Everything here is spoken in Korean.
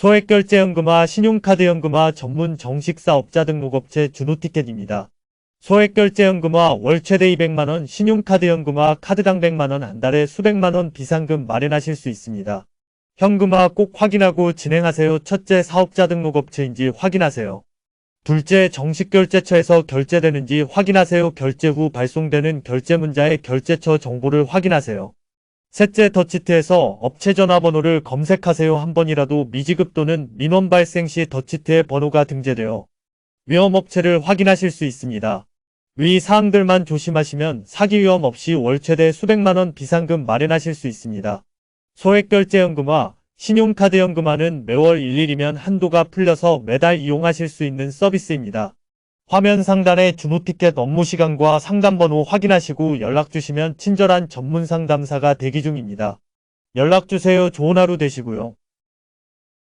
소액결제연금화 신용카드연금화 전문 정식사업자 등록업체 준호티켓입니다. 소액결제연금화 월 최대 200만원, 신용카드연금화 카드당 100만원 한 달에 수백만원 비상금 마련하실 수 있습니다. 현금화 꼭 확인하고 진행하세요. 첫째 사업자 등록업체인지 확인하세요. 둘째 정식결제처에서 결제되는지 확인하세요. 결제 후 발송되는 결제문자의 결제처 정보를 확인하세요. 셋째 더치트에서 업체 전화번호를 검색하세요. 한 번이라도 미지급 또는 민원 발생 시 더치트의 번호가 등재되어 위험업체를 확인하실 수 있습니다. 위 사항들만 조심하시면 사기 위험 없이 월 최대 수백만원 비상금 마련하실 수 있습니다. 소액결제연금화, 신용카드연금화는 매월 일일이면 한도가 풀려서 매달 이용하실 수 있는 서비스입니다. 화면 상단에 준호티켓 업무 시간과 상담 번호 확인하시고 연락 주시면 친절한 전문 상담사가 대기 중입니다. 연락 주세요. 좋은 하루 되시고요.